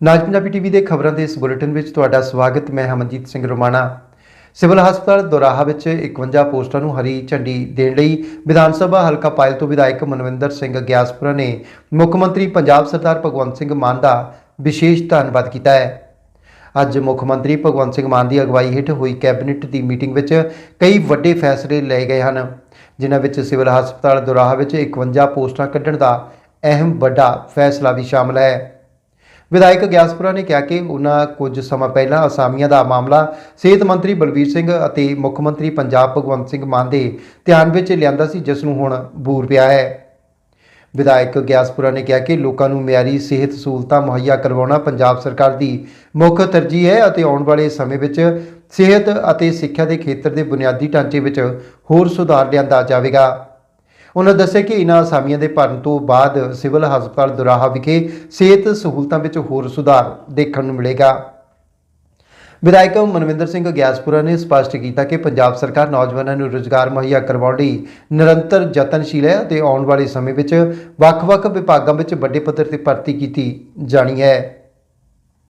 ਨਾਜ Punjabi TV ਦੇ ਖਬਰਾਂ ਦੇ ਇਸ ਬੁਲੇਟਿਨ ਵਿੱਚ ਤੁਹਾਡਾ ਸਵਾਗਤ, ਮੈਂ ਹਮਨਜੀਤ ਸਿੰਘ ਰੋਮਾਣਾ। ਸਿਵਲ ਹਸਪਤਾਲ ਦੋਰਾਹਾ ਵਿੱਚ 51 ਪੋਸਟਾਂ ਨੂੰ ਹਰੀ ਝੰਡੀ ਦੇਣ ਲਈ ਵਿਧਾਨ ਸਭਾ ਹਲਕਾ ਪਾਇਲ ਤੋਂ ਵਿਧਾਇਕ ਮਨਵਿੰਦਰ ਸਿੰਘ ਗਿਆਸਪੁਰਾ ਨੇ ਮੁੱਖ ਮੰਤਰੀ ਪੰਜਾਬ ਸਰਦਾਰ ਭਗਵੰਤ ਸਿੰਘ ਮਾਨ ਦਾ ਵਿਸ਼ੇਸ਼ ਧੰਨਵਾਦ ਕੀਤਾ ਹੈ। ਅੱਜ ਮੁੱਖ ਮੰਤਰੀ ਭਗਵੰਤ ਸਿੰਘ ਮਾਨ ਦੀ ਅਗਵਾਈ ਹੇਠ ਹੋਈ ਕੈਬਨਿਟ ਦੀ ਮੀਟਿੰਗ ਵਿੱਚ ਕਈ ਵੱਡੇ ਫੈਸਲੇ ਲਏ ਗਏ ਹਨ, ਜਿਨ੍ਹਾਂ ਵਿੱਚ ਸਿਵਲ ਹਸਪਤਾਲ ਦੋਰਾਹਾ ਵਿੱਚ 51 ਪੋਸਟਾਂ ਕੱਢਣ ਦਾ ਅਹਿਮ ਵੱਡਾ ਫੈਸਲਾ ਵੀ ਸ਼ਾਮਲ ਹੈ। ਵਿਧਾਇਕ ਗਿਆਸਪੁਰਾ ਨੇ ਕਿਹਾ ਕਿ ਉਹਨਾਂ ਕੁਝ ਸਮਾਂ ਪਹਿਲਾਂ ਅਸਾਮੀਆਂ ਦਾ ਮਾਮਲਾ ਸਿਹਤ ਮੰਤਰੀ ਬਲਬੀਰ ਸਿੰਘ ਅਤੇ ਮੁੱਖ ਮੰਤਰੀ ਪੰਜਾਬ ਭਗਵੰਤ ਸਿੰਘ ਮਾਨ ਦੇ ਧਿਆਨ ਵਿੱਚ ਲਿਆਂਦਾ ਸੀ, ਜਿਸ ਨੂੰ ਹੁਣ ਬੂਰ ਪਿਆ ਹੈ। ਵਿਧਾਇਕ ਗਿਆਸਪੁਰਾ ਨੇ ਕਿਹਾ ਕਿ ਲੋਕਾਂ ਨੂੰ ਮਿਆਰੀ ਸਿਹਤ ਸਹੂਲਤਾਂ ਮੁਹੱਈਆ ਕਰਵਾਉਣਾ ਪੰਜਾਬ ਸਰਕਾਰ ਦੀ ਮੁੱਖ ਤਰਜੀਹ ਹੈ ਅਤੇ ਆਉਣ ਵਾਲੇ ਸਮੇਂ ਵਿੱਚ ਸਿਹਤ ਅਤੇ ਸਿੱਖਿਆ ਦੇ ਖੇਤਰ ਦੇ ਬੁਨਿਆਦੀ ਢਾਂਚੇ ਵਿੱਚ ਹੋਰ ਸੁਧਾਰ ਲਿਆਂਦਾ ਜਾਵੇਗਾ। ਉਹਨਾਂ ਦੱਸਿਆ ਕਿ ਇਨ੍ਹਾਂ ਅਸਾਮੀਆਂ ਦੇ ਭਰਨ ਤੋਂ ਬਾਅਦ ਸਿਵਲ ਹਸਪਤਾਲ ਦੁਰਾਹਾ ਵਿਖੇ ਸਿਹਤ ਸਹੂਲਤਾਂ ਵਿੱਚ ਹੋਰ ਸੁਧਾਰ ਦੇਖਣ ਨੂੰ ਮਿਲੇਗਾ। ਵਿਧਾਇਕ ਮਨਵਿੰਦਰ ਸਿੰਘ ਗਿਆਸਪੁਰਾ ਨੇ ਸਪਸ਼ਟ ਕੀਤਾ ਕਿ ਪੰਜਾਬ ਸਰਕਾਰ ਨੌਜਵਾਨਾਂ ਨੂੰ ਰੁਜ਼ਗਾਰ ਮੁਹੱਈਆ ਕਰਵਾਉਣ ਲਈ ਨਿਰੰਤਰ ਯਤਨਸ਼ੀਲ ਹੈ ਅਤੇ ਆਉਣ ਵਾਲੇ ਸਮੇਂ ਵਿੱਚ ਵੱਖ-ਵੱਖ ਵਿਭਾਗਾਂ ਵਿੱਚ ਵੱਡੇ ਪੱਧਰ ਤੇ ਭਰਤੀ ਕੀਤੀ ਜਾਣੀ ਹੈ।